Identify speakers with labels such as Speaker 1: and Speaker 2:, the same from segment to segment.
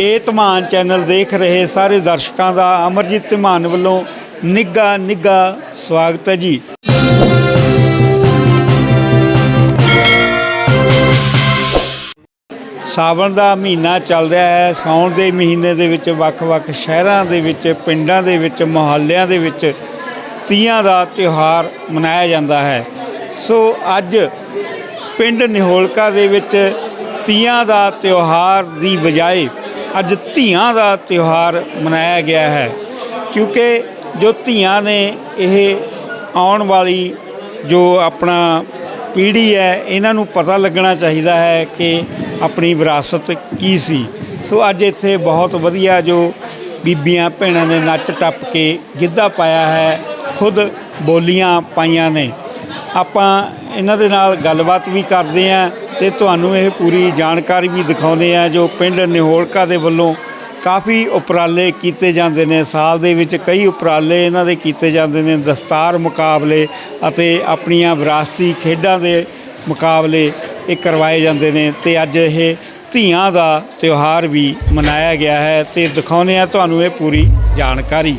Speaker 1: ਇਹ ਧਮਾਨ ਚੈਨਲ ਦੇਖ ਰਹੇ ਸਾਰੇ ਦਰਸ਼ਕਾਂ ਦਾ ਅਮਰਜੀਤ ਧਮਾਨ ਵੱਲੋਂ ਨਿੱਘਾ ਨਿੱਘਾ ਸਵਾਗਤ ਹੈ ਜੀ। ਸਾਵਣ ਦਾ ਮਹੀਨਾ ਚੱਲ ਰਿਹਾ ਹੈ। ਸਾਉਣ ਦੇ ਮਹੀਨੇ ਦੇ ਵਿੱਚ ਵੱਖ-ਵੱਖ ਸ਼ਹਿਰਾਂ ਦੇ ਵਿੱਚ, ਪਿੰਡਾਂ ਦੇ ਵਿੱਚ, ਮੁਹੱਲਿਆਂ ਦੇ ਵਿੱਚ ਤੀਆਂ ਦਾ ਤਿਉਹਾਰ ਮਨਾਇਆ ਜਾਂਦਾ ਹੈ। ਸੋ ਅੱਜ ਪਿੰਡ ਨਿਹੋਲਕਾ ਦੇ ਵਿੱਚ ਤੀਆਂ ਦਾ ਤਿਉਹਾਰ ਦੀ ਬਜਾਏ ਅੱਜ ਧੀਆਂ ਦਾ ਤਿਉਹਾਰ ਮਨਾਇਆ ਗਿਆ ਹੈ, ਕਿਉਂਕਿ ਜੋ ਧੀਆਂ ਨੇ ਇਹ ਆਉਣ ਵਾਲੀ ਜੋ ਆਪਣਾ ਪੀੜ੍ਹੀ ਹੈ, ਇਹਨਾਂ ਨੂੰ ਪਤਾ ਲੱਗਣਾ ਚਾਹੀਦਾ ਹੈ ਕਿ ਆਪਣੀ ਵਿਰਾਸਤ ਕੀ ਸੀ। ਸੋ ਅੱਜ ਇੱਥੇ ਬਹੁਤ ਵਧੀਆ ਜੋ ਬੀਬੀਆਂ ਭੈਣਾਂ ਨੇ ਨੱਚ ਟੱਪ ਕੇ ਗਿੱਧਾ ਪਾਇਆ ਹੈ, ਖੁਦ ਬੋਲੀਆਂ ਪਾਈਆਂ ਨੇ। ਆਪਾਂ ਇਹਨਾਂ ਦੇ ਨਾਲ ਗੱਲਬਾਤ ਵੀ ਕਰਦੇ ਆਂ ਤੇ ਤੁਹਾਨੂੰ ਇਹ ਪੂਰੀ ਜਾਣਕਾਰੀ ਵੀ ਦਿਖਾਉਂਦੇ ਆਂ ਜੋ ਪਿੰਡ ਨਿਹੋਲਕਾ ਦੇ ਵੱਲੋਂ ਕਾਫੀ ਉਪਰਾਲੇ ਕੀਤੇ ਜਾਂਦੇ ਨੇ। ਸਾਲ ਦੇ ਵਿੱਚ ਕਈ ਉਪਰਾਲੇ ਇਹਨਾਂ ਦੇ ਕੀਤੇ ਜਾਂਦੇ ਨੇ ਦਸਤਾਰ ਮੁਕਾਬਲੇ ਅਤੇ ਆਪਣੀਆਂ ਵਿਰਾਸਤੀ ਖੇਡਾਂ ਦੇ ਮੁਕਾਬਲੇ ਇਹ ਕਰਵਾਏ ਜਾਂਦੇ ਨੇ ਤੇ ਅੱਜ ਇਹ ਧੀਆਂ ਦਾ ਤਿਉਹਾਰ ਵੀ ਮਨਾਇਆ ਗਿਆ ਹੈ ਤੇ ਦਿਖਾਉਂਦੇ ਆ ਤੁਹਾਨੂੰ ਇਹ ਪੂਰੀ ਜਾਣਕਾਰੀ।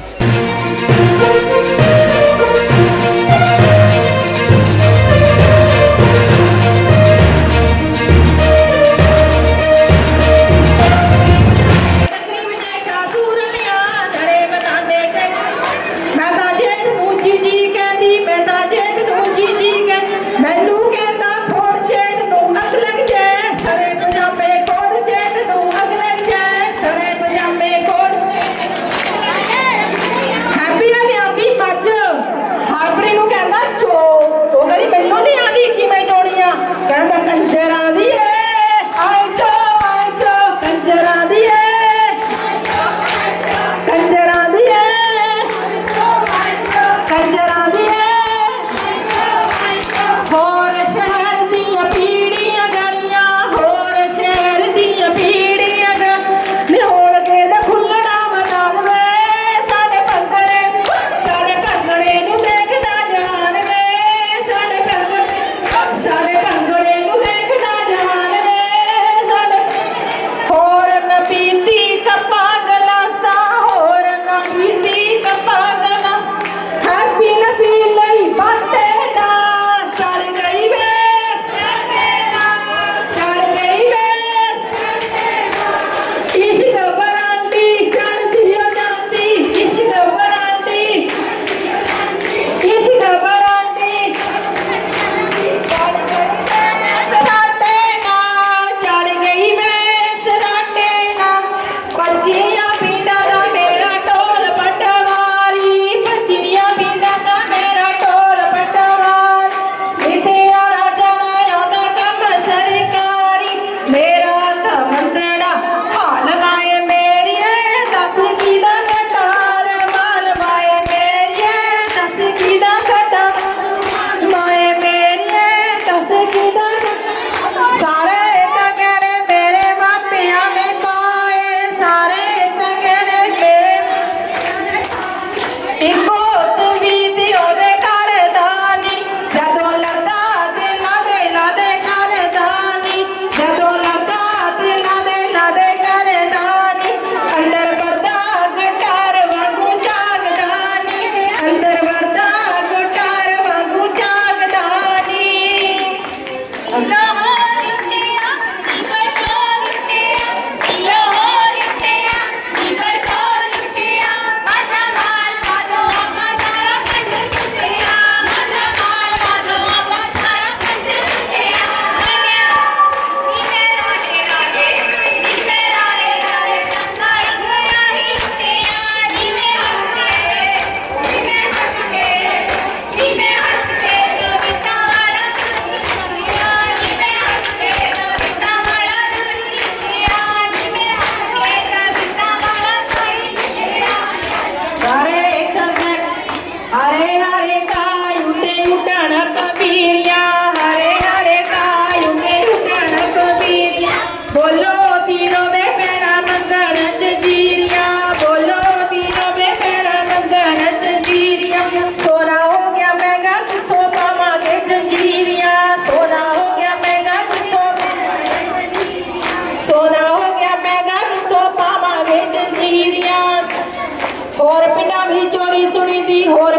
Speaker 2: ਵੀ
Speaker 1: ਚੋਰੀ ਸੁਣੀ ਦੀ ਹੋਰ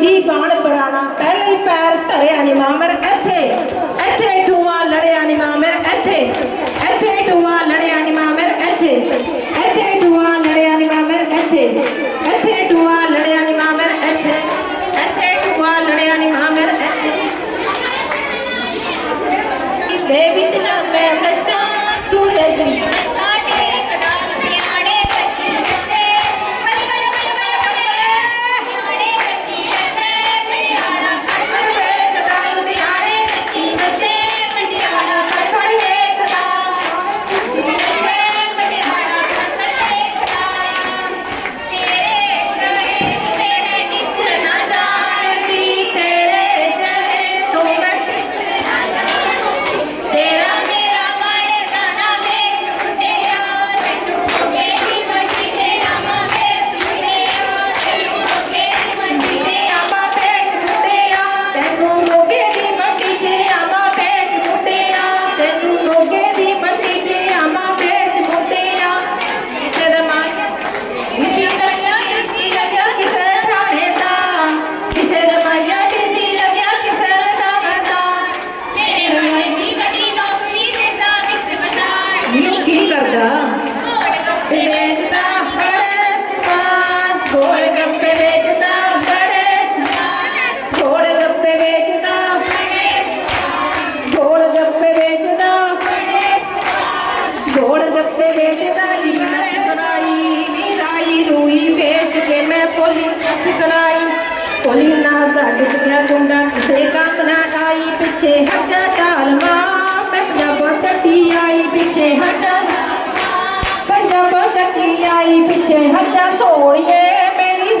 Speaker 1: விஜய் பாடப்பறானா பெரை பேர் தரையாணி மாமரக்க ਪੋਲੀ ਅੱਖ ਕਰਾਈ। ਪੋਲੀ ਨਾ ਦਾ ਡੁੱਬ ਗਿਆ ਕੁੰਡਾ, ਕਿਸੇ ਕੰਮ ਨਾ ਆਈ। ਪਿੱਛੇ ਹੱਟਾ ਚਾਲ ਮਾਂ ਮੈਂ ਪੰਜਾਬ ਟੱਟੀ ਆਈ। ਪਿੱਛੇ ਹੱਟਾ ਪੰਜਾਬ ਟੱਟੀ ਆਈ। ਪਿੱਛੇ ਹੱਟਾ ਸੋੜੀਏ ਮੇਰੀ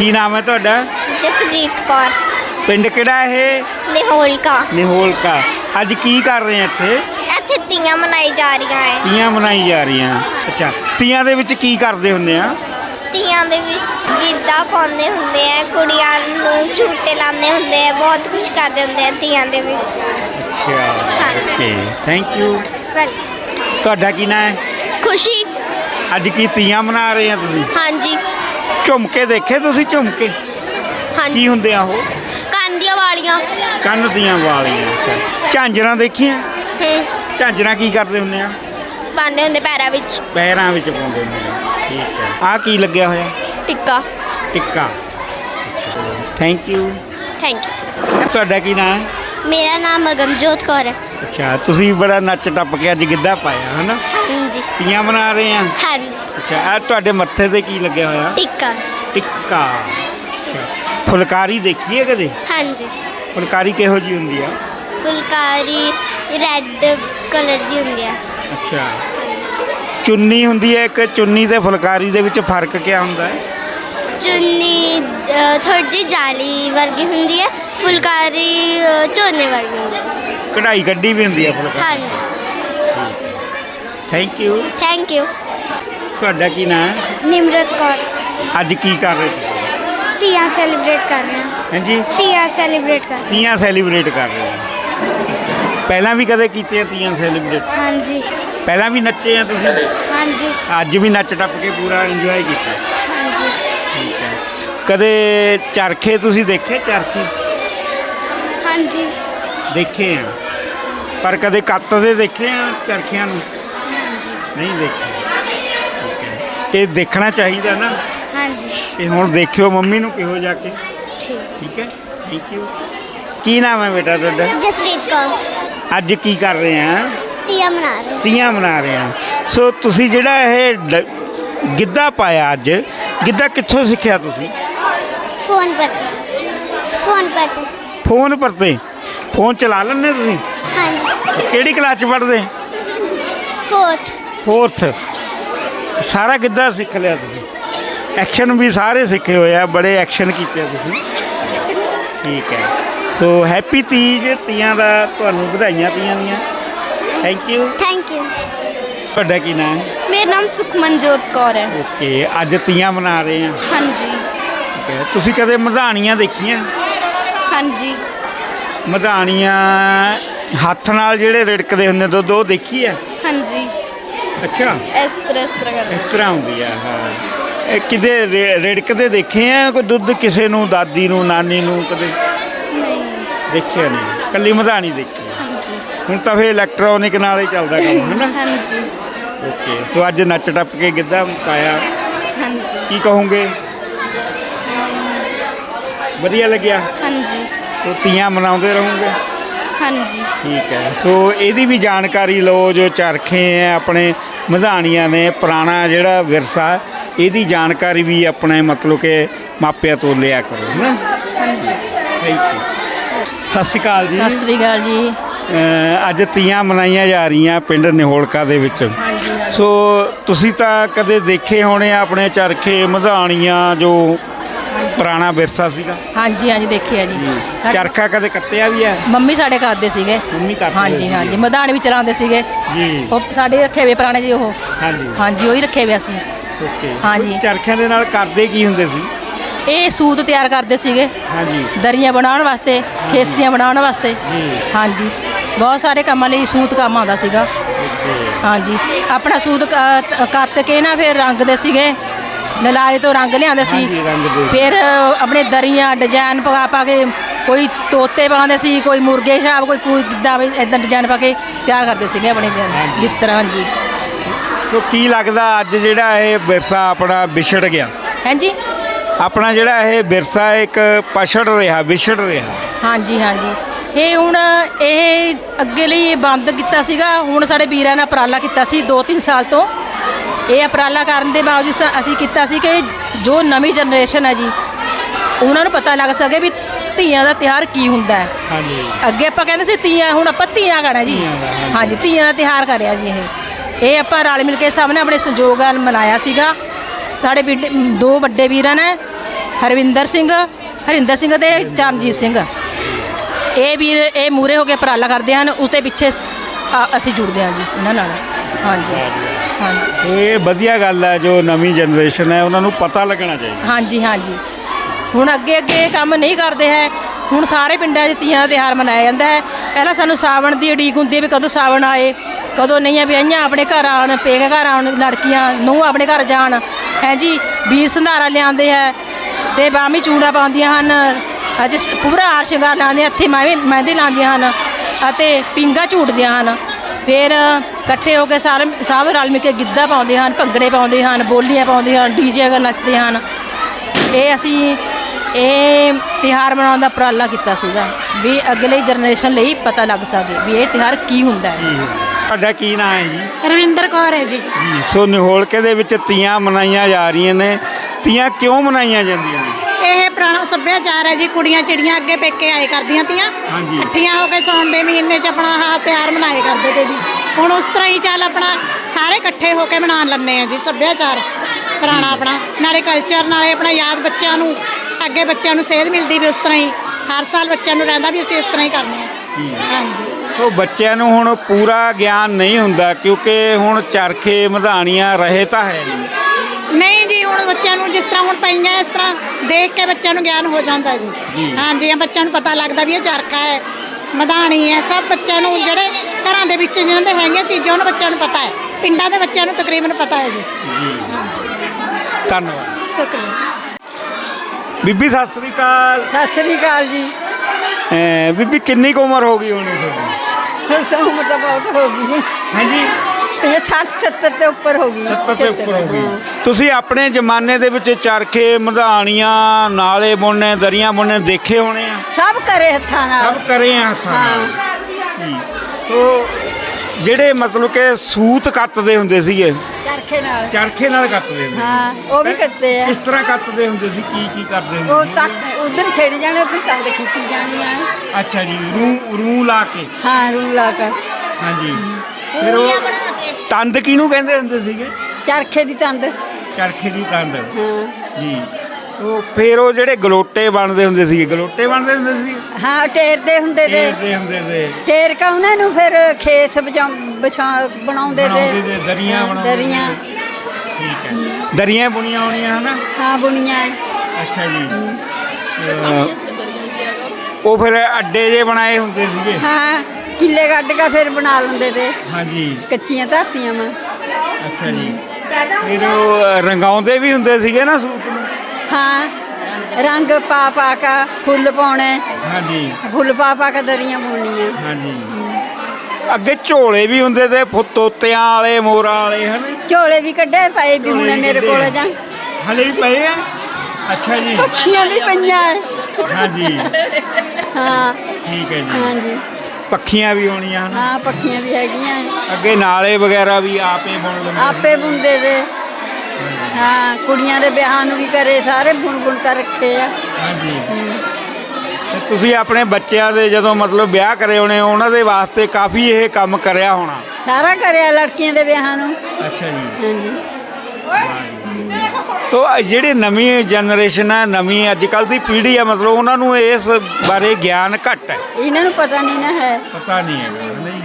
Speaker 3: ਕੀ ਨਾਮ ਹੈ ਤੁਹਾਡਾ?
Speaker 4: ਜਪਜੀਤ ਕੌਰ।
Speaker 3: ਪਿੰਡ ਕਿਹੜਾ ਇਹ?
Speaker 4: ਨਿਹੋਲਕਾ।
Speaker 3: ਨਿਹੋਲਕਾ। ਅੱਜ ਕੀ ਕਰ ਰਹੇ ਆ ਇੱਥੇ?
Speaker 4: ਇੱਥੇ ਤੀਆਂ ਮਨਾਈ ਜਾ ਰਹੀਆਂ ਹੈ
Speaker 3: ਤੀਆਂ ਮਨਾਈ ਜਾ ਰਹੀਆਂ। ਅੱਛਾ। ਤੀਆਂ ਦੇ ਵਿੱਚ ਕੀ ਕਰਦੇ ਹੁੰਦੇ ਆ?
Speaker 4: ਤੀਆਂ ਦੇ ਵਿੱਚ ਗਿੱਧਾ ਪਾਉਂਦੇ ਹੁੰਦੇ ਆ ਕੁੜੀਆਂ ਨੂੰ ਝੂਟੇ ਲਾਉਂਦੇ ਹੁੰਦੇ ਆ ਬਹੁਤ ਕੁਝ ਕਰਦੇ ਹੁੰਦੇ ਆ ਤੀਆਂ ਦੇ ਵਿੱਚ।
Speaker 3: ਅੱਛਾ ਓਕੇ। ਥੈਂਕ ਯੂ ਤੁਹਾਡਾ ਕੀ ਨਾਮ ਹੈ?
Speaker 4: ਖੁਸ਼ੀ।
Speaker 3: ਅੱਜ ਕੀ ਤੀਆਂ ਮਨਾ ਰਹੇ ਆ ਤੁਸੀਂ?
Speaker 4: ਹਾਂਜੀ।
Speaker 3: ਝੁਮਕੇ ਦੇਖੇ ਤੁਸੀਂ ਝੁਮਕੇ? ਕੀ ਹੁੰਦੇ ਆ ਉਹ?
Speaker 4: ਕਾਂਡੀਆਂ ਵਾਲੀਆਂ।
Speaker 3: ਕੰਨ ਦੀਆਂ ਵਾਲੀਆਂ ਅੱਛਾ। ਝਾਂਜਰਾਂ ਦੇਖੀਆਂ?
Speaker 4: ਹੂੰ।
Speaker 3: ਝਾਂਜਰਾਂ ਕੀ ਕਰਦੇ ਹੁੰਦੇ ਆ?
Speaker 4: ਪਾਉਂਦੇ ਹੁੰਦੇ ਪੈਰਾਂ ਵਿੱਚ।
Speaker 3: ਪੈਰਾਂ ਵਿੱਚ ਪਾਉਂਦੇ ਹੁੰਦੇ ਆ। ਠੀਕ ਹੈ। ਆ ਕੀ ਲੱਗਿਆ ਹੋਇਆ?
Speaker 4: ਟਿੱਕਾ।
Speaker 3: ਟਿੱਕਾ। ਥੈਂਕ ਯੂ
Speaker 4: ਥੈਂਕ ਯੂ
Speaker 3: ਤੁਹਾਡਾ ਕੀ ਨਾਮ ਹੈ?
Speaker 4: ਮੇਰਾ ਨਾਮ ਅਗਮਜੋਤ ਕੌਰ ਹੈ।
Speaker 3: ਅੱਛਾ ਤੁਸੀਂ ਬੜਾ ਨੱਚ ਟੱਪ ਕੇ ਅੱਜ ਗਿੱਧਾ ਪਾਇਆ ਹਨਾ?
Speaker 4: ਹਾਂਜੀ।
Speaker 3: ਤੀਆਂ ਮਨਾ ਰਹੇ ਆ?
Speaker 4: ਹਾਂਜੀ।
Speaker 3: ਅੱਛਾ ਆ ਤੁਹਾਡੇ ਮੱਥੇ ਤੇ ਕੀ ਲੱਗਿਆ ਹੋਇਆ?
Speaker 4: ਟਿੱਕਾ।
Speaker 3: ਟਿੱਕਾ। ਅੱਛਾ। ਫੁਲਕਾਰੀ ਦੇਖੀ ਹੈ ਕਦੇ?
Speaker 4: ਹਾਂਜੀ।
Speaker 3: ਫੁਲਕਾਰੀ ਕਿਹੋ ਜੀ ਹੁੰਦੀ ਆ?
Speaker 4: ਫੁਲਕਾਰੀ ਰੈੱਡ ਕਲਰ ਦੀ ਹੁੰਦੀ ਹੈ
Speaker 3: ਅੱਛਾ। ਚੁੰਨੀ ਹੁੰਦੀ ਹੈ ਇੱਕ ਚੁੰਨੀ ਤੇ ਫੁਲਕਾਰੀ ਦੇ ਵਿੱਚ ਫ਼ਰਕ ਕੀ ਹੁੰਦਾ ਹੈ?
Speaker 4: ਚੁੰਨੀ ਅ, ਥੋੜ੍ਹੀ ਜਿਹੀ ਜਾਲੀ ਵਰਗੀ ਹੁੰਦੀ ਹੈ ਫੁਲਕਾਰੀ ਝੋਨੇ ਵਰਗੀ ਹੁੰਦੀ ਹੈ।
Speaker 3: ਕਢਾਈ ਕੱਢੀ ਵੀ ਹੁੰਦੀ ਹੈ ਫੁਲਕਾਰੀ।
Speaker 4: ਹਾਂਜੀ।
Speaker 3: ਥੈਂਕ ਯੂ
Speaker 4: ਥੈਂਕ ਯੂ
Speaker 3: ਤੁਹਾਡਾ ਕੀ ਨਾਮ ਹੈ?
Speaker 4: ਨਿਮਰਤ ਕੌਰ।
Speaker 3: ਅੱਜ ਕੀ ਕਰ ਰਹੇ ਤੁਸੀਂ?
Speaker 4: ਤੀਆਂ ਸੈਲੀਬ੍ਰੇਟ ਕਰ ਰਹੇ ਹਾਂ।
Speaker 3: ਹਾਂਜੀ।
Speaker 4: ਤੀਆਂ ਸੈਲੀਬ੍ਰੇਟ ਕਰ
Speaker 3: ਤੀਆਂ ਸੈਲੀਬ੍ਰੇਟ ਕਰ ਰਹੇ ਹੋ। ਪਹਿਲਾਂ ਵੀ ਕਦੇ ਕੀਤੀਆਂ ਤੀਆਂ ਸੈਲੀਬ੍ਰੇਟ?
Speaker 4: ਹਾਂਜੀ।
Speaker 3: ਪਹਿਲਾਂ ਵੀ ਨੱਚੇ ਆ ਤੁਸੀਂ?
Speaker 4: ਹਾਂਜੀ।
Speaker 3: ਅੱਜ ਵੀ ਨੱਚ ਟੱਪ ਕੇ ਪੂਰਾ ਇੰਜੋਏ ਕੀਤਾ। ਕਦੇ ਚਰਖੇ ਤੁਸੀਂ ਦੇਖੇ ਚਰਖੇ?
Speaker 4: ਹਾਂਜੀ।
Speaker 3: ਦੇਖੇ ਆ। ਪਰ ਕਦੇ ਕੱਤਦੇ ਦੇਖੇ ਆ ਚਰਖਿਆਂ ਨੂੰ? ਨਹੀਂ ਦੇਖੇ। ਇਹ ਦੇਖਣਾ ਚਾਹੀਦਾ ਨਾ।
Speaker 4: ਹਾਂਜੀ।
Speaker 3: ਇਹ ਹੁਣ ਦੇਖਿਓ ਮੰਮੀ ਨੂੰ ਕਿਹੋ ਜਾ ਕੇ।
Speaker 4: ਠੀਕ।
Speaker 3: ਹੈ। ਥੈਂਕ ਯੂ ਕੀ ਨਾਮ ਹੈ ਬੇਟਾ ਤੁਹਾਡਾ?
Speaker 4: ਜਸਰੀਤ ਕੌਰ।
Speaker 3: ਅੱਜ ਕੀ ਕਰ ਰਹੇ ਆ?
Speaker 4: ਤੀਆਂ ਮਨਾ ਰਹੇ।
Speaker 3: ਤੀਆਂ ਮਨਾ ਰਹੇ ਆ। ਸੋ ਤੁਸੀਂ ਜਿਹੜਾ ਇਹ ਗਿੱਧਾ ਪਾਇਆ ਅੱਜ ਗਿੱਧਾ ਕਿੱਥੋਂ ਸਿੱਖਿਆ ਤੁਸੀਂ?
Speaker 4: ਫੋਨ ਪਰ ਫੋਨ ਪਰ
Speaker 3: ਫੋਨ ਪਰ ਤੇ? ਫੋਨ ਚਲਾ ਲੈਂਦੇ ਤੁਸੀਂ?
Speaker 4: ਹਾਂਜੀ।
Speaker 3: ਕਿਹੜੀ ਕਲਾਸ ਚ ਪੜ੍ਹਦੇ?
Speaker 4: ਫੋਰਥ।
Speaker 3: ਫੋਰਥ। ਸਾਰਾ ਗਿੱਧਾ ਸਿੱਖ ਲਿਆ ਤੁਸੀਂ? ਐਕਸ਼ਨ ਵੀ ਸਾਰੇ ਸਿੱਖੇ ਹੋਏ ਆ ਬੜੇ ਐਕਸ਼ਨ ਕੀਤੇ ਆ ਤੁਸੀਂ। ਠੀਕ ਹੈ। ਸੋ ਹੈਪੀ ਤੀਜ ਤੀਆਂ ਦਾ ਤੁਹਾਨੂੰ ਵਧਾਈਆਂ ਤੀਆਂ ਦੀਆਂ। ਥੈਂਕ ਯੂ
Speaker 4: ਥੈਂਕ ਯੂ
Speaker 3: ਤੁਹਾਡਾ ਕੀ ਨਾਮ ਹੈ?
Speaker 4: ਮੇਰਾ ਨਾਮ ਸੁਖਮਨਜੋਤ ਕੌਰ ਹੈ।
Speaker 3: ਓਕੇ ਅੱਜ ਤੀਆਂ ਮਨਾ ਰਹੇ ਆ।
Speaker 4: ਹਾਂਜੀ।
Speaker 3: ਠੀਕ ਹੈ। ਤੁਸੀਂ ਕਦੇ ਮਧਾਣੀਆਂ ਦੇਖੀਆਂ?
Speaker 4: ਹਾਂਜੀ।
Speaker 3: ਮਧਾਣੀਆਂ ਹੱਥ ਨਾਲ ਜਿਹੜੇ ਰਿੜਕਦੇ ਹੁੰਦੇ ਦੁੱਧ ਉਹ ਦੇਖੀ ਆ
Speaker 4: ਹਾਂਜੀ।
Speaker 3: ਅੱਛਾ।
Speaker 4: ਇਸ ਤਰ੍ਹਾਂ ਇਸ ਤਰ੍ਹਾਂ ਕਰਦੇ।
Speaker 3: ਇਸ ਤਰ੍ਹਾਂ ਹੁੰਦੀ ਆ ਹਾਂ। ਇਹ ਕਿਤੇ ਰਿ- ਰਿੜਕਦੇ ਦੇਖੇ ਆ ਕੋਈ ਦੁੱਧ ਕਿਸੇ ਨੂੰ ਦਾਦੀ ਨੂੰ ਨਾਨੀ ਨੂੰ ਕਦੇ?
Speaker 4: ਨਹੀਂ।
Speaker 3: ਦੇਖਿਆ ਨਹੀਂ। ਕੱਲੀ ਮਧਾਣੀ ਦੇਖੀ ਆ।
Speaker 4: ਹਾਂਜੀ।
Speaker 3: ਹੁਣ ਤਾਂ ਫੇ ਇਲੈਕਟ੍ਰੋਨਿਕ ਨਾਲ ਹੀ ਚੱਲਦਾ ਕੰਮ ਹੈ ਨਾ?
Speaker 4: ਹਾਂਜੀ।
Speaker 3: ਓਕੇ ਸੋ ਅੱਜ ਨੱਚ ਟੱਪ ਕੇ ਗਿੱਧਾ ਪਾਇਆ।
Speaker 4: ਹਾਂਜੀ।
Speaker 3: ਕੀ ਕਹੋਗੇ? ਵਧੀਆ ਲੱਗਿਆ?
Speaker 4: ਹਾਂਜੀ।
Speaker 3: ਸੋ ਤੀਆਂ ਮਨਾਉਂਦੇ ਰਹੋਗੇ?
Speaker 4: ਹਾਂਜੀ।
Speaker 3: ਠੀਕ ਹੈ। ਸੋ ਇਹਦੀ ਵੀ ਜਾਣਕਾਰੀ ਲਓ ਜੋ ਚਰਖੇ ਹੈ ਆਪਣੇ ਮਧਾਣੀਆਂ ਨੇ ਪੁਰਾਣਾ ਜਿਹੜਾ ਵਿਰਸਾ ਇਹਦੀ ਜਾਣਕਾਰੀ ਵੀ ਆਪਣੇ ਮਤਲਬ ਕਿ ਮਾਪਿਆਂ ਤੋਂ ਲਿਆ ਕਰੋ ਹੈ
Speaker 4: ਹਾਂਜੀ।
Speaker 3: ਥੈਂਕ ਯੂ ਸਤਿ ਸ਼੍ਰੀ ਅਕਾਲ ਜੀ।
Speaker 5: ਸਤਿ ਸ੍ਰੀ ਅਕਾਲ ਜੀ।
Speaker 3: ਅਹ ਅੱਜ ਤੀਆਂ ਮਨਾਈਆਂ ਜਾ ਰਹੀਆਂ ਪਿੰਡ ਨਿਹੋਲਕਾ ਦੇ ਵਿੱਚ। ਸੋ ਤੁਸੀਂ ਤਾਂ ਕਦੇ ਦੇਖੇ ਹੋਣੇ ਆ ਆਪਣੇ ਚਰਖੇ ਮਧਾਣੀਆਂ ਜੋ ਪੁਰਾਣਾ ਵਿਰਸਾ ਸੀਗਾ।
Speaker 5: ਹਾਂਜੀ ਹਾਂਜੀ ਦੇਖਿਆ ਜੀ। ਸਾਡੇ-
Speaker 3: ਚਰਖਾ ਕਦੇ ਕੱਤਿਆ ਵੀ ਹੈ?
Speaker 5: ਮੰਮੀ ਸਾਡੇ ਕਰਦੇ ਸੀਗੇ।
Speaker 3: ਮੰਮੀ ਕਰਦੇ
Speaker 5: ਹਾਂਜੀ
Speaker 3: ਸੀਗੇ।
Speaker 5: ਹਾਂਜੀ ਮਧਾਣੀ ਵੀ ਚਲਾਉਂਦੇ ਸੀਗੇ।
Speaker 3: ਜੀ।
Speaker 5: ਉਹ ਸਾਡੇ ਰੱਖੇ ਵੇ ਪੁਰਾਣੇ ਜੀ ਉਹ।
Speaker 3: ਹਾਂਜੀ।
Speaker 5: ਹਾਂਜੀ ਉਹੀ ਰੱਖੇ ਵੇ ਅਸੀਂ।
Speaker 3: ਓਕੇ।
Speaker 5: ਹਾਂਜੀ।
Speaker 3: ਚਰਖਿਆਂ ਦੇ ਨਾਲ ਕਰਦੇ ਕੀ ਹੁੰਦੇ ਸੀ?
Speaker 5: ਇਹ ਸੂਤ ਤਿਆਰ ਕਰਦੇ ਸੀਗੇ।
Speaker 3: ਹਾਂਜੀ।
Speaker 5: ਦਰੀਆਂ ਬਣਾਉਣ ਵਾਸਤੇ ਖੇਸੀਆਂ ਬਣਾਉਣ ਵਾਸਤੇ।
Speaker 3: ਜੀ।
Speaker 5: ਹਾਂਜੀ। ਬਹੁਤ ਸਾਰੇ ਕੰਮਾਂ ਲਈ ਸੂਤ ਕੰਮ ਆਉਂਦਾ ਸੀਗਾ।
Speaker 3: ਓਕੇ।
Speaker 5: ਹਾਂਜੀ। ਆਪਣਾ ਸੂਤ ਕ- ਕੱਤ ਕੇ ਨਾ ਫਿਰ ਰੰਗਦੇ ਸੀਗੇ। ਨਲਾਰੇ ਤੋਂ ਰੰਗ ਲਿਆਉਂਦੇ ਸੀ।
Speaker 3: ਹਾਂਜੀ, ਰੰਗ ਦੇ।
Speaker 5: ਫਿਰ ਆਪਣੇ ਦਰੀਆਂ ਡਿਜ਼ਾਈਨ ਪਾ ਪਾ ਕੇ ਕੋਈ ਤੋਤੇ ਪਾਉਂਦੇ ਸੀ ਕੋਈ ਮੁਰਗੇ ਛਾਪ ਕੋਈ ਕੋਈ ਕਿੱਦਾਂ ਵੀ ਇਦਾਂ ਡਿਜ਼ਾਈਨ ਪਾ ਕੇ ਤਿਆਰ ਕਰਦੇ ਸੀਗੇ ਆਪਣੇ
Speaker 3: ਹਾਂਜੀ।
Speaker 5: ਬਿਸਤਰਾ ਹਾਂਜੀ।
Speaker 3: ਸੋ ਕੀ ਲੱਗਦਾ ਅੱਜ ਜਿਹੜਾ ਇਹ ਵਿਰਸਾ ਆਪਣਾ ਵਿਛੜ ਗਿਆ?
Speaker 5: ਹਾਂਜੀ?
Speaker 3: ਆਪਣਾ ਜਿਹੜਾ ਇਹ ਵਿਰਸਾ ਇੱਕ ਪਛੜ ਰਿਹਾ ਵਿਛੜ ਰਿਹਾ।
Speaker 5: ਹਾਂਜੀ ਹਾਂਜੀ। ਇਹ ਹੁਣ ਇਹ ਅੱਗੇ ਲਈ ਬੰਦ ਕੀਤਾ ਸੀਗਾ। ਹੁਣ ਸਾਡੇ ਵੀਰਾਂ ਨੇ ਉਪਰਾਲਾ ਕੀਤਾ ਸੀ 2-3 ਸਾਲ ਤੋਂ। ਇਹ ਉਪਰਾਲਾ ਕਰਨ ਦੇ ਬਾਵਜੂਦ ਸ- ਅਸੀਂ ਕੀਤਾ ਸੀ ਕਿ ਜੋ ਨਵੀਂ ਜਨਰੇਸ਼ਨ ਹੈ ਜੀ ਉਹਨਾਂ ਨੂੰ ਪਤਾ ਲੱਗ ਸਕੇ ਵੀ ਧੀਆਂ ਦਾ ਤਿਉਹਾਰ ਕੀ ਹੁੰਦਾ ਹੈ।
Speaker 3: ਹਾਂਜੀ।
Speaker 5: ਅੱਗੇ ਆਪਾਂ ਕਹਿੰਦੇ ਸੀ ਤੀਆਂ ਹੁਣ ਆਪਾਂ ਧੀਆਂ ਕਰਨਾ ਜੀ।
Speaker 3: ਧੀਆਂ ਦਾ, ਹਾਂਜੀ।
Speaker 5: ਹਾਂਜੀ ਧੀਆਂ ਦਾ ਤਿਉਹਾਰ ਕਰਿਆ ਜੀ ਇਹ। ਇਹ ਆਪਾਂ ਰਲ ਮਿਲ ਕੇ ਸਭ ਨੇ ਆਪਣੇ ਸੰਯੋਗ ਨਾਲ ਮਨਾਇਆ ਸੀਗਾ। ਸਾਡੇ ਵੀਡ- ਦੋ ਵੱਡੇ ਵੀਰਾਂ ਨੇ ਹਰਵਿੰਦਰ ਸਿੰਘ ਹਰਿੰਦਰ ਸਿੰਘ ਤੇ ਚਰਨਜੀਤ ਸਿੰਘ। ਇਹ ਵੀ ਇਹ ਮੂਰੇ ਹੋ ਕੇ ਉਪਰਾਲਾ ਕਰਦੇ ਹਨ ਉਸ ਦੇ ਪਿੱਛੇ ਸ- ਅਸੀਂ ਜੁੜਦੇ ਹਾਂ ਜੀ ਇਹਨਾਂ ਨਾਲ। ਹਾਂਜੀ। ਹਾਂਜੀ।
Speaker 3: ਇਹ ਵਧੀਆ ਗੱਲ ਹੈ ਜੋ ਨਵੀਂ ਜਨਰੇਸ਼ਨ ਹੈ ਉਹਨਾਂ ਨੂੰ ਪਤਾ ਲੱਗਣਾ ਚਾਹੀਦਾ।
Speaker 5: ਹਾਂਜੀ ਹਾਂਜੀ। ਹੁਣ ਅੱਗੇ ਅੱਗੇ ਇਹ ਕੰਮ ਨਹੀਂ ਕਰਦੇ ਹੈ। ਹੁਣ ਸਾਰੇ ਪਿੰਡਾਂ 'ਚ ਤੀਆਂ ਦਾ ਤਿਉਹਾਰ ਮਨਾਇਆ ਜਾਂਦਾ ਹੈ। ਪਹਿਲਾਂ ਸਾਨੂੰ ਸਾਵਣ ਦੀ ਉਡੀਕ ਹੁੰਦੀ ਹੈ ਵੀ ਕਦੋਂ ਸਾਵਣ ਆਏ ਕਦੋਂ ਨਹੀਂ ਆ ਵੀ ਆਈਆਂ ਆਪਣੇ ਘਰ ਆਉਣ ਪੇਕੇ ਘਰ ਆਉਣ ਲੜਕੀਆਂ ਨੂੰ ਆਪਣੇ ਘਰ ਜਾਣ। ਹੈ ਜੀ ਵੀਰ ਸੰਧਾਰਾ ਲਿਆਉਂਦੇ ਹੈ ਤੇ ਬਾਮੀ ਚੂੜਾ ਪਾਉਂਦੀਆਂ ਹਨ। ਅੱਜ ਪੂਰਾ ਹਾਰ ਸ਼ਿੰਗਾਰ ਲਾਉਂਦੇ ਹੱਥੇ ਮੈਂ ਮਹਿੰਦੀ ਲਾਉਂਦੀਆਂ ਹਨ ਅਤੇ ਪਿੰਗਾ ਝੂਟਦੀਆਂ ਹਨ। ਫਿਰ ਇਕੱਠੇ ਹੋ ਕੇ ਸਾਰੇ ਸਭ ਰਲ ਮਿਲ ਕੇ ਗਿੱਧਾ ਪਾਉਂਦੇ ਹਨ ਭੰਗੜੇ ਪਾਉਂਦੇ ਹਨ ਬੋਲੀਆਂ ਪਾਉਂਦੇ ਹਨ ਡੀਜੇ 'ਤੇ ਨੱਚਦੇ ਹਨ। ਇਹ ਅਸੀਂ ਇਹ ਤਿਉਹਾਰ ਮਨਾਉਣ ਦਾ ਉਪਰਾਲਾ ਕੀਤਾ ਸੀਗਾ ਵੀ ਅਗਲੇ ਜਨਰੇਸ਼ਨ ਲਈ ਪਤਾ ਲੱਗ ਸਕੇ ਵੀ ਇਹ ਤਿਉਹਾਰ ਕੀ ਹੁੰਦਾ ਹੈ।
Speaker 3: ਤੁਹਾਡਾ ਕੀ ਨਾਮ ਹੈ ਜੀ?
Speaker 6: ਰਵਿੰਦਰ ਕੌਰ ਹੈ ਜੀ।
Speaker 3: ਜੀ, ਸੋ ਨਿਹੋਲਕੇ ਦੇ ਵਿੱਚ ਤੀਆਂ ਮਨਾਈਆਂ ਜਾ ਰਹੀਆਂ ਨੇ। ਤੀਆਂ ਕਿਉਂ ਮਨਾਈਆਂ ਜਾਂਦੀਆਂ ਨੇ?
Speaker 6: ਇਹ ਪੁਰਾਣਾ ਸੱਭਿਆਚਾਰ ਹੈ ਜੀ ਕੁੜੀਆਂ ਚਿੜੀਆਂ ਅੱਗੇ ਪੇਕੇ ਆਏ ਕਰਦੀਆਂ ਤੀਆਂ।
Speaker 3: ਹਾਂਜੀ।
Speaker 6: ਇਕੱਠੀਆਂ ਹੋ ਕੇ ਸੌਣ ਦੇ ਮਹੀਨੇ 'ਚ ਆਪਣਾ ਆਹ ਤਿਉਹਾਰ ਮਨਾਏ ਕਰਦੇ ਤੇ ਜੀ। ਹੁਣ ਉਸ ਤਰ੍ਹਾਂ ਹੀ ਚੱਲ ਆਪਣਾ ਸਾਰੇ ਇਕੱਠੇ ਹੋ ਕੇ ਮਨਾ ਲੈਂਦੇ ਆ ਜੀ ਸੱਭਿਆਚਾਰ ਪੁਰਾਣਾ ਆਪਣਾ ਨਾਲੇ ਕਲਚਰ ਨਾਲੇ ਆਪਣਾ ਯਾਦ ਬੱਚਿਆਂ ਨੂੰ ਅੱਗੇ ਬੱਚਿਆਂ ਨੂੰ ਸੇਧ ਮਿਲਦੀ ਵੀ ਉਸ ਤਰ੍ਹਾਂ ਹੀ ਹਰ ਸਾਲ ਬੱਚਿਆਂ ਨੂੰ ਰਹਿੰਦਾ ਵੀ ਅਸੀਂ ਇਸ ਤਰ੍ਹਾਂ ਹੀ ਕਰਨਾ ਹੈ। ਹਾਂਜੀ।
Speaker 3: ਸੋ ਬੱਚਿਆਂ ਨੂੰ ਹੁਣ ਪੂਰਾ ਗਿਆਨ ਨਹੀਂ ਹੁੰਦਾ ਕਿਉਂਕਿ ਹੁਣ ਚਰਖੇ ਮਧਾਣੀਆਂ ਰਹੇ ਤਾਂ ਹੈ ਨਹੀਂ।
Speaker 6: ਨਹੀਂ ਜੀ ਹੁਣ ਬੱਚਿਆਂ ਨੂੰ ਜਿਸ ਤਰ੍ਹਾਂ ਹੁਣ ਪਈਆਂ ਇਸ ਤਰ੍ਹਾਂ ਦੇਖ ਕੇ ਬੱਚਿਆਂ ਨੂੰ ਗਿਆਨ ਹੋ ਜਾਂਦਾ ਜੀ। ਹਾਂਜੀ ਆ ਬੱਚਿਆਂ ਨੂੰ ਪਤਾ ਲੱਗਦਾ ਵੀ ਇਹ ਚਰਖਾ ਹੈ ਮਧਾਣੀ ਹੈ ਸਭ ਬੱਚਿਆਂ ਨੂੰ ਜਿਹੜੇ ਘਰਾਂ ਦੇ ਵਿੱਚ ਜਿਹਨਾਂ ਦੇ ਹੈਗੀਆਂ ਚੀਜ਼ਾਂ ਉਹਨਾਂ ਬੱਚਿਆਂ ਨੂੰ ਪਤਾ ਹੈ। ਪਿੰਡਾਂ ਦੇ ਬੱਚਿਆਂ ਨੂੰ ਤਕਰੀਬਨ ਪਤਾ ਹੈ ਜੀ।
Speaker 3: ਧੰਨਵਾਦ।
Speaker 6: ਸ਼ੁਕਰੀਆ।
Speaker 3: ਬੀਬੀ ਸਤਿ ਸ੍ਰੀ ਅਕਾਲ।
Speaker 7: ਸਤਿ ਸ੍ਰੀ ਅਕਾਲ ਜੀ।
Speaker 3: ਬੀਬੀ ਕਿੰਨੀ ਕੁ ਉਮਰ ਹੋ ਗਈ ਹੁਣ?
Speaker 7: ਫਿਰ ਸੌ ਉਮਰ ਤਾਂ ਬਹੁਤ ਹੋ ਗਈ।
Speaker 3: ਹਾਂਜੀ।
Speaker 7: ਇਹ 60 70 ਤੇ ਉੱਪਰ ਹੋ ਗਈ।
Speaker 3: 70 ਤੇ ਉੱਪਰ ਹੋ ਗਈ। ਤੁਸੀਂ ਆਪਣੇ ਜ਼ਮਾਨੇ ਦੇ ਵਿੱਚ ਚਰਖੇ ਮਧਾਣੀਆਂ ਨਾਲੇ ਬੁਣਨੇ ਦਰੀਆਂ ਬੁਣਨੇ ਦੇਖੇ ਹੋਣੇ ਆ?
Speaker 7: ਸਭ ਕਰੇ ਹੱਥਾਂ ਨਾਲ।
Speaker 3: ਸਭ ਕਰੇ ਆ ਹੱਥਾਂ ਨਾਲ।
Speaker 7: ਹਾਂ।
Speaker 3: ਜੀ। ਸੋ ਜਿਹੜੇ ਮਤਲਬ ਕਿ ਸੂਤ ਕੱਤਦੇ ਹੁੰਦੇ ਸੀਗੇ
Speaker 7: ਚਰਖੇ ਨਾਲ।
Speaker 3: ਚਰਖੇ ਨਾਲ ਕੱਤਦੇ ਹੁੰਦੇ
Speaker 7: ਹਾਂ ਉਹ ਵੀ ਕੱਟਦੇ ਆ।
Speaker 3: ਕਿਸ ਤਰ੍ਹਾਂ ਕੱਤਦੇ ਹੁੰਦੇ ਸੀ? ਕੀ ਕੀ ਕਰਦੇ
Speaker 7: ਉਹ
Speaker 3: ਹੁੰਦੇ
Speaker 7: ਤੱਕ ਉਧਰ ਛੇੜ ਜਾਣੇ ਉਧਰ ਕੰਦ ਖਿੱਚੀ ਜਾਣੀ ਆ।
Speaker 3: ਅੱਛਾ ਜੀ ਰੂ ਰੂ ਲਾ ਕੇ।
Speaker 7: ਹਾਂ ਰੂ ਲਾ ਕੇ।
Speaker 3: ਹਾਂਜੀ। ਫਿਰ ਉਹ ਤੰਦ ਕਿਹਨੂੰ ਕਹਿੰਦੇ ਹੁੰਦੇ ਸੀਗੇ?
Speaker 7: ਚਰਖੇ ਦੀ ਤੰਦ।
Speaker 3: ਚਰਖੇ ਦੀ ਤੰਦ।
Speaker 7: ਹਾਂ।
Speaker 3: ਜੀ। ਉਹ ਫਿਰ ਉਹ ਜਿਹੜੇ ਗਲੋਟੇ ਬਣਦੇ ਹੁੰਦੇ ਸੀਗੇ ਗਲੋਟੇ ਬਣਦੇ ਹੁੰਦੇ ਸੀ?
Speaker 7: ਹਾਂ ਟੇਰਦੇ ਹੁੰਦੇ ਤੇ।
Speaker 3: ਖੇਡਦੇ ਹੁੰਦੇ ਸੀ
Speaker 7: ਟੇਰ ਕੇ ਉਹਨਾਂ ਨੂੰ ਫਿਰ ਖੇਸ ਬਚਾ ਬਛਾ ਬਣਾਉਂਦੇ
Speaker 3: ਬਣਾਉਂਦੇ
Speaker 7: ਤੇ
Speaker 3: ਤੇ ਦਰੀਆਂ
Speaker 7: ਹਾਂ,
Speaker 3: ਬਣਾਉਂਦੇ
Speaker 7: ਦਰੀਆਂ।
Speaker 3: ਠੀਕ ਹੈ। ਦਰੀਆਂ ਬੁਣੀਆਂ ਹੋਣੀਆਂ ਹਨਾ?
Speaker 7: ਹਾਂ ਬੁਣੀਆਂ
Speaker 3: ਅੱਛਾ ਜੀ। ਅਹ ਉਹ ਫਿਰ ਅੱਡੇ ਜੇ ਬਣਾਏ ਹੁੰਦੇ ਸੀਗੇ?
Speaker 7: ਹਾਂ। ਕਿੱਲੇ ਕੱਢ ਕੇ ਫਿਰ ਬਣਾ ਲੈਂਦੇ ਤੇ।
Speaker 3: ਹਾਂਜੀ।
Speaker 7: ਕੱਚੀਆਂ ਧਰਤੀਆਂ ਮੈਂ
Speaker 3: ਅੱਛਾ ਜੀ। ਫਿਰ ਉਹ ਰੰਗਾਉਂਦੇ ਵੀ ਹੁੰਦੇ ਸੀਗੇ ਨਾ ਸੂਟ? ਨੂੰ
Speaker 7: ਹਾਂ। ਰੰਗ ਪਾ ਪਾ ਕੇ ਫੁੱਲ ਪਾਉਣੇ।
Speaker 3: ਹਾਂਜੀ।
Speaker 7: ਫੁੱਲ ਪਾ ਪਾ ਕੇ ਦਰੀਆਂ ਬੁਣਨੀਆਂ।
Speaker 3: ਹਾਂਜੀ। ਅੱਗੇ ਝੋਲੇ ਵੀ ਹੁੰਦੇ ਤੇ ਫੁ- ਤੋਤਿਆਂ ਵਾਲੇ ਮੋਰਾਂ ਵਾਲੇ ਹਨ?
Speaker 7: ਝੋਲੇ ਵੀ ਕੱਢੇ ਪਏ ਵੀ ਹੁਣੇ ਮੇਰੇ ਕੋਲ ਜਾਂ।
Speaker 3: ਹਲੇ ਵੀ ਪਏ ਆ? ਅੱਛਾ ਜੀ।
Speaker 7: ਪੱਖੀਆਂ ਵੀ ਪਈਆਂ।
Speaker 3: ਹਾਂਜੀ।
Speaker 7: ਹਾਂ।
Speaker 3: ਠੀਕ ਹੈ ਜੀ।
Speaker 7: ਹਾਂਜੀ।
Speaker 3: ਪੱਖੀਆਂ ਵੀ ਹੋਣੀਆਂ ਹਨ।
Speaker 7: ਹਾਂ ਪੱਖੀਆਂ ਵੀ ਹੈਗੀਆਂ।
Speaker 3: ਅੱਗੇ ਨਾਲੇ ਵਗੈਰਾ ਵੀ ਆਪੇ ਬੁਣ ਲੈਂਦੇ
Speaker 7: ਆਪੇ ਬੁਣਦੇ ਤੇ ਹਾਂ ਕੁੜੀਆਂ ਦੇ ਵਿਆਹਾਂ ਨੂੰ ਵੀ ਕਰੇ ਸਾਰੇ ਬੁਣ ਬੁਣ ਕਰ ਰੱਖੇ ਆ।
Speaker 3: ਹਾਂਜੀ। ਤੇ ਤੁਸੀਂ ਆਪਣੇ ਬੱਚਿਆਂ ਦੇ ਜਦੋਂ ਮਤਲਬ ਵਿਆਹ ਕਰੇ ਹੋਣੇ ਉਹਨਾਂ ਦੇ ਵਾਸਤੇ ਕਾਫੀ ਇਹ ਕੰਮ ਕਰਿਆ ਹੋਣਾ।
Speaker 7: ਸਾਰਾ ਕਰਿਆ ਲੜਕੀਆਂ ਦੇ ਵਿਆਹਾਂ ਨੂੰ।
Speaker 3: ਅੱਛਾ ਜੀ।
Speaker 7: ਹਾਂਜੀ।
Speaker 3: ਸੋ ਜਿਹੜੀ ਨਵੀਂ ਜਨਰੇਸ਼ਨ ਹੈ ਨਵੀਂ ਅੱਜ ਕੱਲ ਦੀ ਪੀੜ੍ਹੀ ਹੈ ਮਤਲਬ ਉਹਨਾਂ ਨੂੰ ਇਸ ਬਾਰੇ ਗਿਆਨ ਘੱਟ ਹੈ।
Speaker 7: ਇਹਨਾਂ ਨੂੰ ਪਤਾ ਨਹੀਂ ਨਾ ਹੈ।
Speaker 3: ਪਤਾ ਨਹੀਂ ਹੈਗਾ ਨਹੀਂ।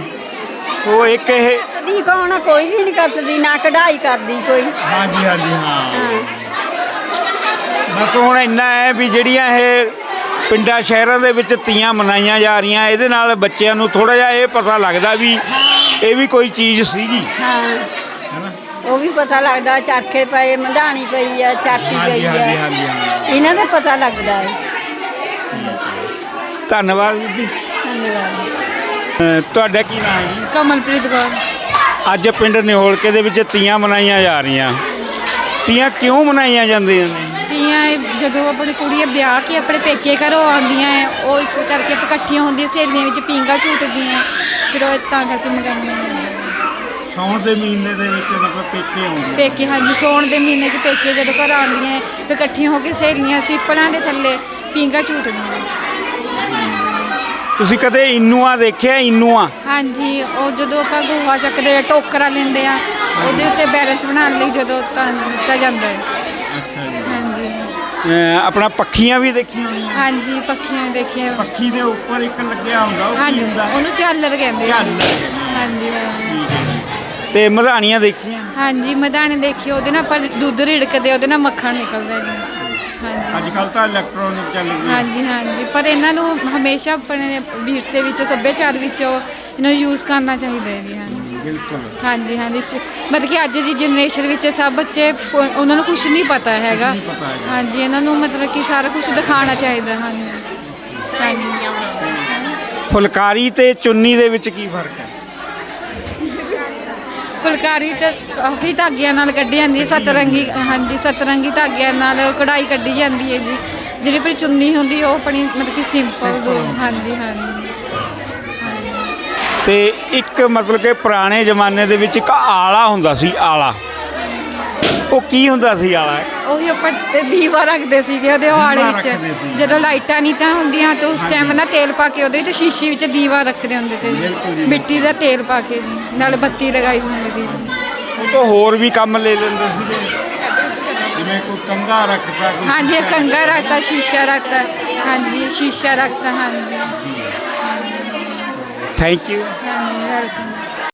Speaker 3: ਉਹ ਇੱਕ ਇਹ
Speaker 7: ਕਦੀ ਕੌਣ ਕੋਈ ਵੀ ਨਹੀਂ ਕਰਦੀ ਨਾ ਕਢਾਈ ਕਰਦੀ ਕੋਈ।
Speaker 3: ਹਾਂਜੀ ਹਾਂਜੀ ਹਾਂ।
Speaker 7: ਹਾਂ।
Speaker 3: ਬਸ ਹੁਣ ਇੰਨਾ ਹੈ ਵੀ ਜਿਹੜੀਆਂ ਇਹ ਪਿੰਡਾਂ ਸ਼ਹਿਰਾਂ ਦੇ ਵਿੱਚ ਤੀਆਂ ਮਨਾਈਆਂ ਜਾ ਰਹੀਆਂ ਇਹਦੇ ਨਾਲ ਬੱਚਿਆਂ ਨੂੰ ਥੋੜਾ ਜਿਹਾ ਇਹ ਪਤਾ ਲੱਗਦਾ ਵੀ ਇਹ ਵੀ ਕੋਈ ਚੀਜ਼ ਸੀਗੀ।
Speaker 7: ਹਾਂ। ਉਹ ਵੀ ਪਤਾ ਲੱਗਦਾ ਚਰਖੇ ਪਏ ਮਧਾਣੀ ਪਈ ਆ ਚਾਟੀ
Speaker 3: ਹਾਂਜੀ
Speaker 7: ਪਈ
Speaker 3: ਹਾਂਜੀ
Speaker 7: ਆ
Speaker 3: ਹਾਂਜੀ। ਹਾਂ
Speaker 7: ਇਹਨਾਂ ਦਾ ਪਤਾ ਲੱਗਦਾ ਹੈ।
Speaker 3: ਧੰਨਵਾਦ ਬੀਬੀ
Speaker 7: ਧੰਨਵਾਦ।
Speaker 3: ਅਹ ਤੁਹਾਡਾ ਕੀ ਨਾਮ ਹੈ ਜੀ?
Speaker 8: ਕਮਲਪ੍ਰੀਤ ਕੌਰ।
Speaker 3: ਅੱਜ ਪਿੰਡ ਨਿਹੋਲਕੇ ਦੇ ਵਿੱਚ ਤੀਆਂ ਮਨਾਈਆਂ ਜਾ ਰਹੀਆਂ। ਤੀਆਂ ਕਿਉਂ ਮਨਾਈਆਂ ਜਾਂਦੀਆਂ ਨੇ?
Speaker 8: ਤੀਆਂ ਇਹ ਜਦੋਂ ਆਪਣੀ ਕੁੜੀਆਂ ਵਿਆਹ ਕੇ ਆਪਣੇ ਪੇਕੇ ਘਰੋਂ ਆਉਂਦੀਆਂ ਹੈ ਉਹ ਇਸ ਕਰਕੇ ਆਪਾਂ ਇਕੱਠੀਆਂ ਹੁੰਦੀਆਂ ਸਹੇਲੀਆਂ ਵਿੱਚ ਪੀਂਘਾਂ ਝੂਟਦੀਆਂ ਫਿਰ ਉਹ ਤਾਂ ਕਰਕੇ ਮਨਾਈਆਂ ਜਾਂਦੀਆਂ।
Speaker 3: ਸਾਉਣ ਦੇ ਮਹੀਨੇ ਦੇ ਵਿੱਚ ਮਤਲਬ ਪੇਕੇ ਆਉਂਦੇ
Speaker 8: ਪੇਕੇ ਹਾਂਜੀ ਸੌਣ ਦੇ ਮਹੀਨੇ 'ਚ ਪੇਕੇ ਜਦੋਂ ਘਰ ਆਉਂਦੀਆਂ ਹੈ, ਫਿਰ ਇਕੱਠੀਆਂ ਹੋ ਕੇ ਸਹੇਲੀਆਂ ਪੀਪਲਾਂ ਦੇ ਥੱਲੇ ਪੀਂਘਾਂ ਝੂਟਦੀਆਂ
Speaker 3: ਤੁਸੀਂ ਕਦੇ ਇਨੂਆ ਦੇਖਿਆ ਇਨੂਆ?
Speaker 8: ਹਾਂਜੀ ਉਹ ਜਦੋਂ ਆਪਾਂ ਗੋਹਾ ਚੱਕਦੇ ਆ ਟੋਕਰਾ ਲੈਂਦੇ ਆ ਉਹਦੇ ਉੱਤੇ ਬੈਲੈਂਸ ਬਣਾਉਣ ਲਈ ਜਦੋਂ ਤਾਂ ਦਿੱਤਾ ਜਾਂਦਾ ਹੈ
Speaker 3: ਅੱਛਾ ਜੀ।
Speaker 8: ਹਾਂਜੀ।
Speaker 3: ਅਹ ਆਪਣਾ ਪੱਖੀਆਂ ਵੀ ਦੇਖੀਆਂ ਹੋਣੀਆਂ
Speaker 8: ਹਾਂਜੀ ਪੱਖੀਆਂ ਦੇਖੀਆਂ।
Speaker 3: ਪੱਖੀ ਦੇ ਉੱਪਰ ਇੱਕ ਲੱਗਿਆ ਹੁੰਦਾ ਉਹ ਕੀ
Speaker 8: ਹਾਂਜੀ
Speaker 3: ਹੁੰਦਾ?
Speaker 8: ਉਹਨੂੰ ਝਾਲਰ ਕਹਿੰਦੇ ਆ। ਹਾਂਜੀ ਹਾਂ।
Speaker 3: ਤੇ ਮਧਾਣੀਆਂ ਦੇਖੀਆਂ?
Speaker 8: ਹਾਂਜੀ ਮਧਾਣੇ ਦੇਖੀ ਉਹਦੇ ਨਾਲ ਆਪਾਂ ਦੁੱਧ ਰਿੜਕਦੇ ਉਹਦੇ ਨਾਲ ਮੱਖਣ ਨਿਕਲਦਾ ਜੀ। ਹਾਂਜੀ।
Speaker 3: ਅੱਜ ਕੱਲ ਤਾਂ ਇਲੈਕਟ੍ਰੋਨਿਕ ਚੱਲ ਗਈ
Speaker 8: ਹਾਂਜੀ ਹਾਂਜੀ। ਪਰ ਇਹਨਾਂ ਨੂੰ ਹਮੇਸ਼ਾ ਆਪਣੇ ਵਿਰਸੇ ਵਿੱਚ ਸੱਭਿਆਚਾਰ ਵਿੱਚ ਉਹ ਇਹਨੂੰ ਯੂਜ਼ ਕਰਨਾ ਚਾਹੀਦਾ ਹੈ ਜੀ ਹਾਂਜੀ
Speaker 3: ਬਿਲਕੁਲ।
Speaker 8: ਹਾਂਜੀ ਹਾਂਜੀ। ਇਸ 'ਚ- ਮਤਲਬ ਕਿ ਅੱਜ ਦੀ ਜਨਰੇਸ਼ਨ ਵਿੱਚ ਸਭ ਬੱਚੇ ਪ- ਉਹਨਾਂ ਨੂੰ ਕੁਝ ਨਹੀਂ ਪਤਾ ਹੈਗਾ
Speaker 3: ਨਹੀਂ ਪਤਾ ਹੈਗਾ।
Speaker 8: ਹਾਂਜੀ ਇਹਨਾਂ ਨੂੰ ਮਤਲਬ ਕਿ ਸਾਰਾ ਕੁਝ ਦਿਖਾਉਣਾ ਚਾਹੀਦਾ ਹਾਂਜੀ। ਹਾਂਜੀ।
Speaker 3: ਫੁਲਕਾਰੀ ਤੇ ਚੁੰਨੀ ਦੇ ਵਿੱਚ ਕੀ ਫ਼ਰਕ ਹੈ?
Speaker 8: ਫੁਲਕਾਰੀ ਤੇ ਕਾਫੀ ਧਾਗਿਆਂ ਨਾਲ ਕੱਢੀ ਜਾਂਦੀ ਹੈ ਸਤਰੰਗੀ ਹਾਂਜੀ ਸਤਰੰਗੀ ਧਾਗਿਆਂ ਨਾਲ ਕਢਾਈ ਕੱਢੀ ਜਾਂਦੀ ਹੈ ਜੀ। ਜਿਹੜੀ ਆਪਣੀ ਚੁੰਨੀ ਹੁੰਦੀ ਉਹ ਆਪਣੀ ਮਤਲਬ ਕਿ ਸਿੰਪਲ ਦੋ ਹਾਂਜੀ ਹਾਂਜੀ।
Speaker 3: ਤੇ ਇੱਕ ਮਤਲਬ ਕਿ ਪੁਰਾਣੇ ਜ਼ਮਾਨੇ ਦੇ ਵਿੱਚ ਇੱਕ ਆਲਾ ਹੁੰਦਾ ਸੀ ਆਲਾ। ਉਹ ਕੀ ਹੁੰਦਾ ਸੀ ਆਲਾ?
Speaker 8: ਉਹੀ ਆਪਾਂ ਤੇ ਦੀਵਾ ਰੱਖਦੇ ਸੀਗੇ ਉਹਦੇ ਹਾਲੇ
Speaker 3: ਦੀਵਾ
Speaker 8: ਵਿੱਚ।
Speaker 3: ਰੱਖਦੇ ਸੀ।
Speaker 8: ਜਦੋਂ ਲਾਈਟਾਂ ਨਹੀਂ ਤਾਂ ਹੁੰਦੀਆਂ ਤਾਂ ਉਸ ਟਾਈਮ ਨਾ ਤੇਲ ਪਾ ਕੇ ਉਹਦੇ ਵਿੱਚ ਸ਼ੀਸ਼ੀ ਵਿੱਚ ਦੀਵਾ ਰੱਖਦੇ ਹੁੰਦੇ ਤੇ
Speaker 3: ਬਿਲਕੁਲ ਜੀ,
Speaker 8: ਜੀ ਮਿੱਟੀ ਦਾ ਤੇਲ ਪਾ ਕੇ ਜੀ ਨਾਲ ਬੱਤੀ ਲਗਾਈ ਹੁੰਦੀ ਸੀ।
Speaker 3: ਉਹ ਤੋਂ ਹੋਰ ਵੀ ਕੰਮ ਲੈ ਲੈਂਦੇ ਸੀਗੇ। ਜਿਵੇਂ ਕੋਈ ਕੰਗਾ ਰੱਖਦਾ ਕੋਈ
Speaker 8: ਹਾਂਜੀ ਕੰਗਾ ਰੱਖਤਾ ਸ਼ੀਸ਼ਾ ਰੱਖਤਾ ਹਾਂਜੀ ਸ਼ੀਸ਼ਾ ਰੱਖਤਾ ਹਾਂਜੀ।
Speaker 3: ਥੈਂਕ ਯੂ
Speaker 8: ਹਾਂਜੀ ਵੈਲਕਮ